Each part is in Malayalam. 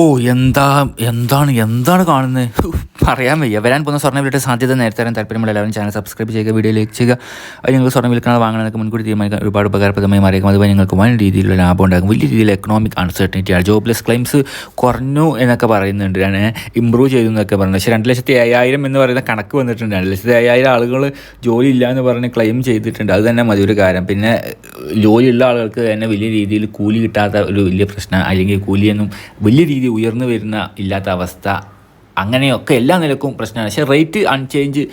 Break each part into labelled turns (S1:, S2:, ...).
S1: ഓ എന്താ എന്താണ് എന്താണ് കാണുന്നത് പറയാൻ വയ്യ. വരാൻ പോകുന്ന സ്വർണ വിലയുടെ സാധ്യത നേരത്തെ തരാൻ താല്പര്യമുള്ള എല്ലാവരും ചാനൽ സബ്സ്ക്രൈബ് ചെയ്യുക വീഡിയോ ലൈക്ക് ചെയ്യുക. അത് നിങ്ങൾ സ്വർണ വിൽക്കണം വാങ്ങണമെന്നൊക്കെ മുൻകൂട്ടി തീരുമാനിക്കാൻ ഒരുപാട് ഉപകാരപ്രദമായി മാറിയേക്കും. അതുപോലെ നിങ്ങൾക്ക് വൻ രീതിയിലുള്ള ലാഭം ഉണ്ടാകും. വലിയ രീതിയിൽ എക്കണോമിക് അൺസർട്ടനിറ്റിയാണ് ജോബ്ലെസ് ക്ലെയിംസ് കുറഞ്ഞു എന്നൊക്കെ പറയുന്നുണ്ട്. ഞാൻ ഇമ്പ്രൂവ് ചെയ്തു എന്നൊക്കെ പറയുന്നത് പക്ഷേ രണ്ട് ലക്ഷത്തി അയ്യായിരം എന്ന് പറയുന്ന കണക്ക് വന്നിട്ടുണ്ട്. രണ്ട് ലക്ഷത്തി അയ്യായിരം ആളുകൾ ജോലി ഇല്ല എന്ന് പറഞ്ഞ് ക്ലെയിം ചെയ്തിട്ടുണ്ട്. അത് തന്നെ മതി ഒരു കാര്യം. പിന്നെ ജോലിയുള്ള ആളുകൾക്ക് തന്നെ വലിയ രീതിയിൽ കൂലി കിട്ടാത്ത ഒരു വലിയ പ്രശ്നം അല്ലെങ്കിൽ കൂലിയൊന്നും വലിയ രീതിയിൽ ഉയർന്നു വരുന്ന ഇല്ലാത്ത അവസ്ഥ അങ്ങനെയൊക്കെ എല്ലാ നിലക്കും പ്രശ്നമാണ്. പക്ഷേ റേറ്റ് അൺചേഞ്ച്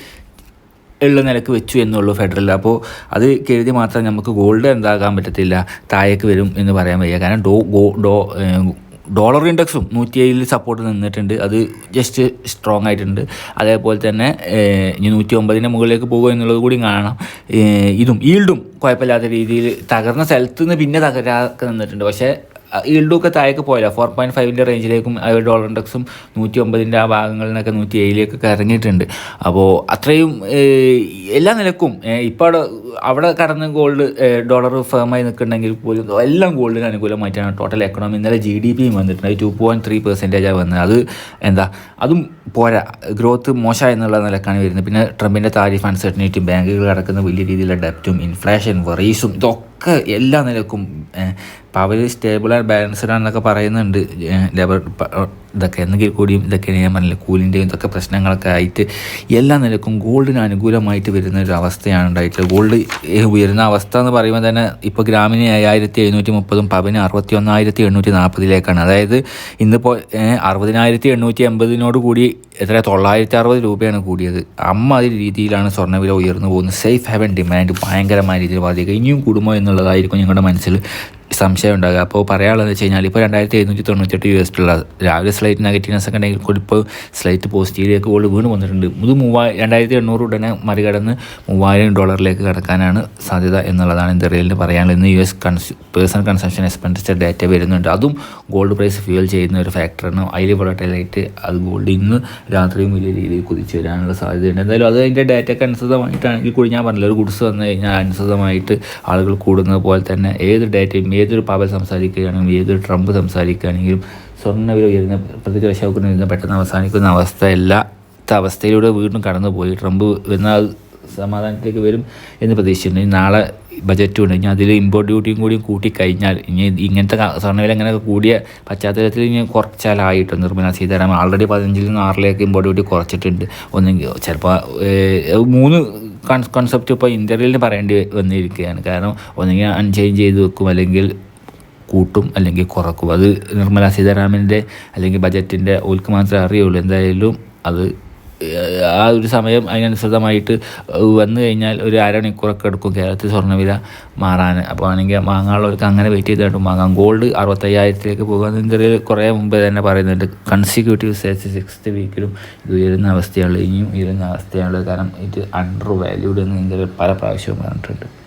S1: ഉള്ള നിലയ്ക്ക് വെച്ചു എന്നുള്ളൂ ഫെഡറൽ അപ്പോൾ അത് കരുതി മാത്രം നമുക്ക് ഗോൾഡ് എന്താകാൻ പറ്റത്തില്ല താഴേക്ക് വരും എന്ന് പറയാൻ വയ്യ. കാരണം ഡോ ഗോ ഡോ ഡോളർ ഇൻഡെക്സും നൂറ്റി ഏഴിൽ സപ്പോർട്ട് നിന്നിട്ടുണ്ട്. അത് ജസ്റ്റ് സ്ട്രോങ് ആയിട്ടുണ്ട്. അതേപോലെ തന്നെ ഇനി നൂറ്റി ഒമ്പതിന്റെ മുകളിലേക്ക് പോകുക എന്നുള്ളത് കൂടി കാണണം. ഇതും ഈൽഡും കുഴപ്പമില്ലാത്ത രീതിയിൽ തകർന്ന സ്ഥലത്ത് നിന്ന് പിന്നെ തകരാക്കെ നിന്നിട്ടുണ്ട്. പക്ഷേ ഈൽഡൊക്കെ താഴേക്ക് പോയില്ല ഫോർ പോയിന്റ് ഫൈവിന്റെ റേഞ്ചിലേക്കും ഡോളർ ഇൻഡെക്സും നൂറ്റി ഒമ്പതിന്റെ ആ ഭാഗങ്ങളിൽ നിന്നൊക്കെ നൂറ്റി ഏഴിലേക്കൊക്കെ ഇറങ്ങിയിട്ടുണ്ട്. അപ്പോൾ അത്രയും എല്ലാ നിലക്കും ഇപ്പോൾ അവിടെ അവിടെ കടന്ന് ഗോൾഡ് ഡോളർ ഫേമായി നിൽക്കുന്നുണ്ടെങ്കിൽ പോലും എല്ലാം ഗോൾഡിന് അനുകൂലമായിട്ടാണ്. ടോട്ടൽ എക്കണോമി ഇന്നലെ ജി ഡി പിയും വന്നിട്ടുണ്ട്. ടു പോയിന്റ് ത്രീ പെർസെന്റേജാണ് വന്നത്. അത് എന്താ അതും പോരാ. ഗ്രോത്ത് മോശം എന്നുള്ള നിലക്കാണ് വരുന്നത്. പിന്നെ ട്രംപിന്റെ താരിഫ് അൺസർട്ടനിറ്റി ബാങ്കുകൾ അടക്കുന്ന വലിയ രീതിയിലുള്ള ഡെപ്റ്റും ഇൻഫ്ലേഷൻ വറീസും ഇതൊക്കെ എല്ലാ നിലക്കും അപ്പോൾ അവർ സ്റ്റേബിൾ ആൻഡ് ബാലൻസ്ഡ് ആണെന്നൊക്കെ പറയുന്നുണ്ട് ലേബർ ഇതൊക്കെ എന്നെങ്കിൽ കൂടിയും ഇതൊക്കെ ഞാൻ പറഞ്ഞില്ല കൂലിന്റെയും ഇതൊക്കെ പ്രശ്നങ്ങളൊക്കെ ആയിട്ട് എല്ലാ നിലക്കും ഗോൾഡിന് അനുകൂലമായിട്ട് വരുന്ന ഒരു അവസ്ഥയാണ് ഉണ്ടായിട്ടുള്ളത്. ഗോൾഡ് ഉയരുന്ന അവസ്ഥ എന്ന് പറയുമ്പോൾ തന്നെ ഇപ്പോൾ ഗ്രാമിന് ഏഴായിരത്തി എഴുന്നൂറ്റി മുപ്പതും പവന് അറുപത്തി ഒന്നായിരത്തി എണ്ണൂറ്റി നാൽപ്പതിലേക്കാണ്. അതായത് ഇന്നിപ്പോൾ അറുപതിനായിരത്തി എണ്ണൂറ്റി എൺപതിനോട് കൂടി എത്ര? തൊള്ളായിരത്തി അറുപത് രൂപയാണ് കൂടിയത്. അമ്മ അതിൽ രീതിയിലാണ് സ്വർണവില ഉയർന്നു പോകുന്നത്. സേഫ് ഹാവൻ ഡിമാൻഡ് ഭയങ്കരമായ രീതിയിൽ ബാധിക്കുക. ഇനിയും കൂടുമോ എന്നുള്ളതായിരിക്കും ഞങ്ങളുടെ മനസ്സിൽ സംശയം ഉണ്ടാകുക. അപ്പോൾ പറയാനുള്ളത് വെച്ച് കഴിഞ്ഞാൽ ഇപ്പോൾ രണ്ടായിരത്തി എഴുന്നൂറ്റി തൊണ്ണൂറ്റെട്ട് യു എസ് ഡോളർ രാവിലെ സ്ലൈറ്റ് നെഗറ്റീവ്നെസ് ഒക്കെ ഉണ്ടെങ്കിൽ കൂടി ഇപ്പോൾ സ്ലൈറ്റ് പോസിറ്റീവിലേക്ക് ഗോൾഡ് വീണ് വന്നിട്ടുണ്ട്. ഇത് മൂവായി രണ്ടായിരത്തി എണ്ണൂറ് ഉടനെ മറികടന്ന് മൂവായിരം ഡോളറിലേക്ക് കടക്കാനാണ് സാധ്യത എന്നുള്ളതാണ് ഇന്ത്യയിൽ പറയാനുള്ളത്. ഇന്ന് U S personal consumption expenditure data വരുന്നുണ്ട്. അതും ഗോൾഡ് പ്രൈസ് ഫ്യൂൽ ചെയ്യുന്ന ഒരു ഫാക്ടറാണ് അതിൽ വളട്ടലായിട്ട് അത് ഗോൾഡ് ഇന്ന് രാത്രിയും വലിയ രീതിയിൽ കുതിച്ചു വരാനുള്ള സാധ്യതയുണ്ട്. എന്തായാലും അത് അതിന്റെ ഡാറ്റയ്ക്ക് അനുസൃതമായിട്ടാണെങ്കിൽ കൂടി ഞാൻ പറഞ്ഞില്ല ഒരു ഗുഡ്സ് വന്നു കഴിഞ്ഞാൽ അനുസൃതമായിട്ട് ആളുകൾ കൂടുന്നത് പോലെ തന്നെ ഏത് ഡാറ്റയും ഏതൊരു പാവൽ സംസാരിക്കുകയാണെങ്കിലും ഏതൊരു ട്രംപ് സംസാരിക്കുകയാണെങ്കിലും സ്വർണവില ഉയരുന്ന പ്രത്യേക രക്ഷാക്കുന്ന വരുന്ന പെട്ടെന്ന് അവസാനിക്കുന്ന അവസ്ഥയല്ല. അവസ്ഥയിലൂടെ വീണ്ടും കടന്നുപോയി. ട്രംപ് ആ സമാധാനത്തിലേക്ക് വരും എന്ന് പ്രതീക്ഷിച്ചിട്ടുണ്ട് ഇനി നാളെ ബജറ്റും ഉണ്ട്. ഇനി അതിൽ ഇമ്പോർട്ട് ഡ്യൂട്ടിയും കൂടിയും കൂട്ടിക്കഴിഞ്ഞാൽ ഇനി ഇങ്ങനത്തെ സ്വർണവില ഇങ്ങനെ കൂടിയ പശ്ചാത്തലത്തിൽ ഇനി കുറച്ചാലായിട്ട്. നിർമ്മല സീതാരാമൻ ആൾറെഡി പതിനഞ്ചിൽ നിന്ന് ആറിലേക്ക് ഇമ്പോർട്ട് ഡ്യൂട്ടി കുറച്ചിട്ടുണ്ട്. ഒന്നെങ്കിൽ ചിലപ്പോൾ മൂന്ന് കൺസെപ്റ്റ് ഇപ്പോൾ ഇന്ത്യയിൽ പറയേണ്ടി വന്നിരിക്കുകയാണ്. കാരണം ഒന്നെങ്കിൽ അൺചേഞ്ച് ചെയ്ത് വെക്കും അല്ലെങ്കിൽ കൂട്ടും അല്ലെങ്കിൽ കുറക്കും. അത് നിർമ്മല സീതാരാമന്റെ അല്ലെങ്കിൽ ബജറ്റിന്റെ ഓൽക്ക് മാത്രമേ അറിയുള്ളൂ. എന്തായാലും അത് ആ ഒരു സമയം അതിനനുസൃതമായിട്ട് വന്നു കഴിഞ്ഞാൽ ഒരു അരമണിക്കൂറൊക്കെ എടുക്കും കേരളത്തിൽ സ്വർണവില മാറാൻ. അപ്പോൾ ആണെങ്കിൽ വാങ്ങാനുള്ളവർക്ക് അങ്ങനെ വെയിറ്റ് ചെയ്തിട്ടും വാങ്ങാം ഗോൾഡ് അറുപത്തയ്യായിരത്തിലേക്ക് പോകാൻ ഇന്ത്യയിൽ കുറേ മുമ്പ് തന്നെ പറയുന്നുണ്ട്. കൺസിക്യൂട്ടീവ് സെൽസ് സിക്സ്ത് വീക്കിലും ഇത് ഉയരുന്ന അവസ്ഥയാണ്. ഇനിയും ഉയരുന്ന അവസ്ഥയാണ്. കാരണം ഇത് അണ്ടർ വാല്യൂഡ് എന്ന് പല പ്രാവശ്യവും പറഞ്ഞിട്ടുണ്ട്.